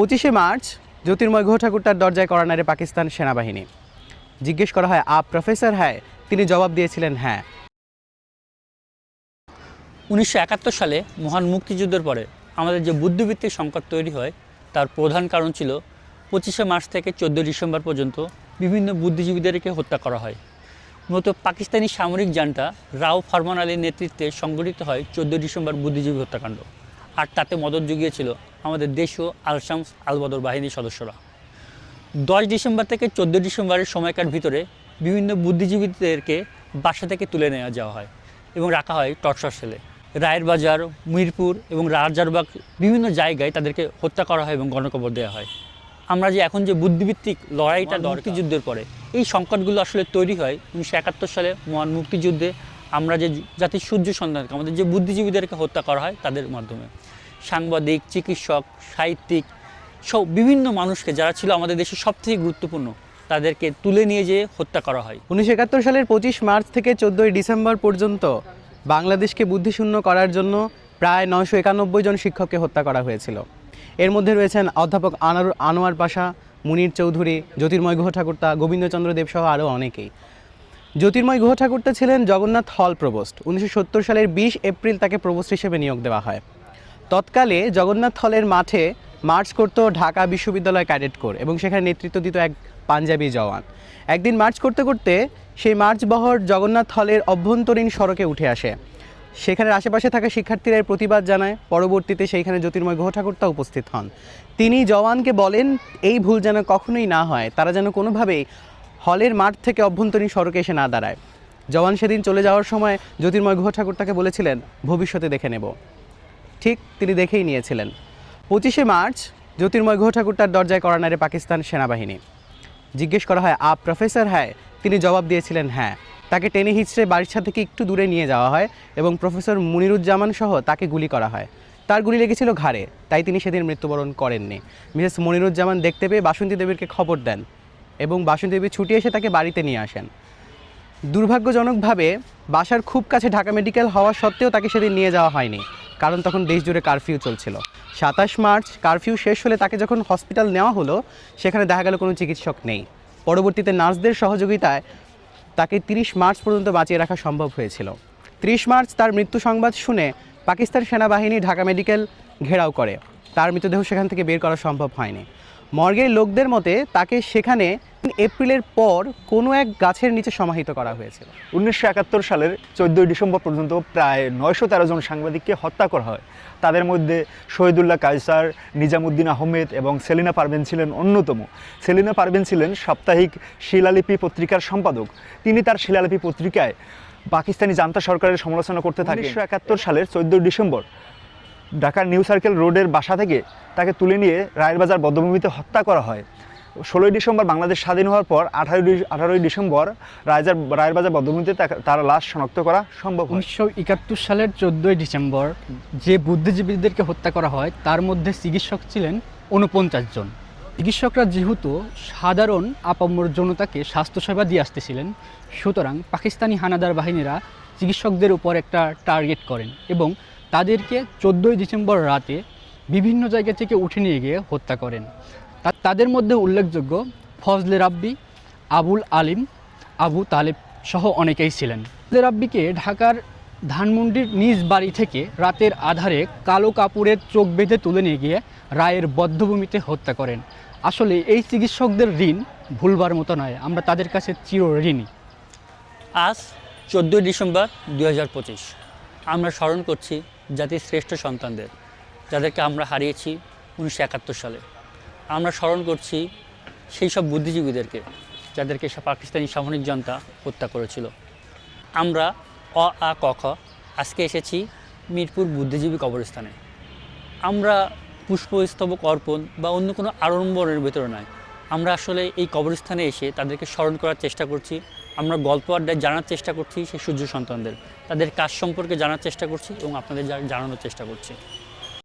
পঁচিশে মার্চ, জ্যোতির্ময় গুহ ঠাকুর তার দরজায় করা নাড়ে পাকিস্তান সেনাবাহিনী। জিজ্ঞেস করা হয় আপ প্রফেসর হ্যায় তিনি জবাব দিয়েছিলেন হ্যাঁ। উনিশশো একাত্তর সালে মহান মুক্তিযুদ্ধের পরে আমাদের যে বুদ্ধিবৃত্তিক সংকট তৈরি হয়, তার প্রধান কারণ ছিল পঁচিশে মার্চ থেকে চোদ্দোই ডিসেম্বর পর্যন্ত বিভিন্ন বুদ্ধিজীবীদেরকে হত্যা করা হয়। মূলত পাকিস্তানি সামরিক যানটা রাও ফরমান আলীর নেতৃত্বে সংগঠিত হয় চোদ্দোই ডিসেম্বর বুদ্ধিজীবী হত্যাকাণ্ড। আর তাতে মদত জুগিয়েছিল আমাদের দেশীয় আলশামস আলবদর বাহিনীর সদস্যরা। দশ ডিসেম্বর থেকে চোদ্দ ডিসেম্বরের সময়কার ভিতরে বিভিন্ন বুদ্ধিজীবীদেরকে বাসা থেকে তুলে নেওয়া যাওয়া হয় এবং রাখা হয় টর্চার সেলে। রায়ের বাজার মিরপুর এবং রাজারবাগ বিভিন্ন জায়গায় তাদেরকে হত্যা করা হয় এবং গণকবর দেওয়া হয়। আমরা যে এখন যে বুদ্ধিভিত্তিক লড়াইটা মুক্তিযুদ্ধের পরে এই সংকটগুলো আসলে তৈরি হয় উনিশশো একাত্তর সালে মহান মুক্তিযুদ্ধে আমরা যে জাতির সূর্য সন্তানকে আমাদের যে বুদ্ধিজীবীদেরকে হত্যা করা হয় তাদের মাধ্যমে। সাংবাদিক, চিকিৎসক, সাহিত্যিক, সব বিভিন্ন মানুষকে যারা ছিল আমাদের দেশের সবথেকে গুরুত্বপূর্ণ, তাদেরকে তুলে নিয়ে যেয়ে হত্যা করা হয়। উনিশশো একাত্তর সালের পঁচিশ মার্চ থেকে চোদ্দোই ডিসেম্বর পর্যন্ত বাংলাদেশকে বুদ্ধিশূন্য করার জন্য প্রায় নয়শো একানব্বই জন শিক্ষককে হত্যা করা হয়েছিল। এর মধ্যে রয়েছেন অধ্যাপক আনোয়ার পাশা, মুনির চৌধুরী, জ্যোতির্ময় গুহ ঠাকুরতা গোবিন্দচন্দ্র দেব সহ আরও অনেকেই। জ্যোতির্ময় গুহ ঠাকুরতা ছিলেন জগন্নাথ হল প্রবোস্ট উনিশশো সত্তর সালের বিশ এপ্রিল তাকে প্রবোস্ট হিসেবে নিয়োগ দেওয়া হয়। তৎকালে জগন্নাথ হলের মাঠে মার্চ করত ঢাকা বিশ্ববিদ্যালয় ক্যাডেট কোর এবং সেখানে নেতৃত্ব দিত এক পাঞ্জাবি জওয়ান। একদিন মার্চ করতে করতে সেই মার্চ বহর জগন্নাথ হলের অভ্যন্তরীণ সড়কে উঠে আসে। সেখানের আশেপাশে থাকা শিক্ষার্থীরা প্রতিবাদ জানায়। পরবর্তীতে সেইখানে জ্যোতির্ময় গুহ ঠাকুরতা উপস্থিত হন। তিনি জওয়ানকে বলেন, এই ভুল যেন কখনোই না হয়। তারা যেন কোনোভাবেই হলের মাঠ থেকে অভ্যন্তরীণ সড়কে এসে না দাঁড়ায়। জওয়ান সেদিন চলে যাওয়ার সময় জ্যোতির্ময় গুহ ঠাকুর তাকে বলেছিলেন, ভবিষ্যতে দেখে নেব। ঠিক তিনি দেখেই নিয়েছিলেন। পঁচিশে মার্চ, জ্যোতির্ময় গুহ ঠাকুর তার দরজায় করা নাড়ে পাকিস্তান সেনাবাহিনী। জিজ্ঞেস করা হয়, আপ প্রফেসর হ্যায় তিনি জবাব দিয়েছিলেন হ্যাঁ। তাকে টেনে হিচড়ে বাড়ির থেকে একটু দূরে নিয়ে যাওয়া হয় এবং প্রফেসর মুনিরুজ্জামান সহ তাকে গুলি করা হয়। তার গুলি লেগেছিল ঘাড়ে, তাই তিনি সেদিন মৃত্যুবরণ করেননি। মিসেস মনিরুজ্জামান দেখতে পেয়ে বাসন্তী দেবীকে খবর দেন। এবং বাসন্তী দেবী ছুটে এসে তাকে বাড়িতে নিয়ে আসেন। দুর্ভাগ্যজনকভাবে বাসার খুব কাছে ঢাকা মেডিকেল হওয়া সত্ত্বেও তাকে সেদিন নিয়ে যাওয়া হয়নি, কারণ তখন দেশ জুড়ে কারফিউ চলছিল। সাতাশ মার্চ, কারফিউ শেষ হলে তাকে যখন হসপিটাল নেওয়া হলো, সেখানে দেখা গেল কোনো চিকিৎসক নেই। পরবর্তীতে নার্সদের সহযোগিতায় তাকে তিরিশ মার্চ পর্যন্ত বাঁচিয়ে রাখা সম্ভব হয়েছিল। ত্রিশ মার্চ তার মৃত্যু সংবাদ শুনে পাকিস্তান সেনাবাহিনী ঢাকা মেডিকেল ঘেরাও করে। তার মৃতদেহ সেখান থেকে বের করা সম্ভব হয়নি। মর্গের লোকদের মতে তাকে সেখানে এপ্রিলের পর কোনো এক গাছের নিচে সমাহিত করা হয়েছিল। উনিশশো একাত্তর সালের চোদ্দোই ডিসেম্বর পর্যন্ত প্রায় নয়শো তেরো জন সাংবাদিককে হত্যা করা হয়। তাদের মধ্যে শহীদুল্লাহ কায়সার নিজামুদ্দিন আহমেদ এবং সেলিনা পারভেন ছিলেন অন্যতম। সেলিনা পারভেন ছিলেন সাপ্তাহিক শিলালিপি পত্রিকার সম্পাদক। তিনি তার শিলালিপি পত্রিকায় পাকিস্তানি জান্তা সরকারের সমালোচনা করতে থাকেন। উনিশশো একাত্তর সালের চোদ্দোই ডিসেম্বর ঢাকার নিউ সার্কেল রোডের বাসা থেকে তাকে তুলে নিয়ে রায়েরবাজার বদ্ধভূমিতে হত্যা করা হয়। ষোলোই ডিসেম্বর বাংলাদেশ স্বাধীন হওয়ার পর আঠারোই আঠারোই ডিসেম্বর রায়জার রায়েরবাজার বদ্ধভূমিতে তার লাশ শনাক্ত করা সম্ভব উনিশশো একাত্তর সালের চোদ্দোই ডিসেম্বর যে বুদ্ধিজীবীদেরকে হত্যা করা হয়, তার মধ্যে চিকিৎসক ছিলেন উনপঞ্চাশ জন। চিকিৎসকরা যেহেতু সাধারণ আপামর জনতাকে স্বাস্থ্যসেবা দিয়ে আসতেছিলেন, সুতরাং পাকিস্তানি হানাদার বাহিনীরা চিকিৎসকদের উপর একটা টার্গেট করেন এবং তাদেরকে চোদ্দোই ডিসেম্বর রাতে বিভিন্ন জায়গা থেকে উঠে নিয়ে গিয়ে হত্যা করেন। তাদের মধ্যে উল্লেখযোগ্য ফজলে রাব্বি, আবুল আলিম, আবু তালেব সহ অনেকেই ছিলেন। ফজলে রাব্বিকে ঢাকার ধানমন্ডির নিজ বাড়ি থেকে রাতের আধারে কালো কাপড়ের চোখ বেঁধে তুলে নিয়ে গিয়ে রায়ের বদ্ধভূমিতে হত্যা করেন। আসলে এই চিকিৎসকদের ঋণ ভুলবার মতো নয়, আমরা তাদের কাছে চির ঋণী। আজ চোদ্দোই ডিসেম্বর দু হাজার পঁচিশ। আমরা স্মরণ করছি জাতির শ্রেষ্ঠ সন্তানদের, যাদেরকে আমরা হারিয়েছি উনিশশো একাত্তর সালে। আমরা স্মরণ করছি সেই সব বুদ্ধিজীবীদেরকে, যাদেরকে পাকিস্তানি সামরিক জনতা হত্যা করেছিল। আমরা অ, আ, ক, খ, আজকে এসেছি মিরপুর বুদ্ধিজীবী কবরস্থানে। আমরা পুষ্পস্তবক অর্পণ বা অন্য কোনো আড়ম্বরের ভেতরে নয় আমরা আসলে এই কবরস্থানে এসে তাদেরকে স্মরণ করার চেষ্টা করছি। আমরা গল্প আড্ডায় জানার চেষ্টা করছি সেই সূর্য সন্তানদের। তাদের কাজ সম্পর্কে জানার চেষ্টা করছি এবং আপনাদের জানানোর চেষ্টা করছি।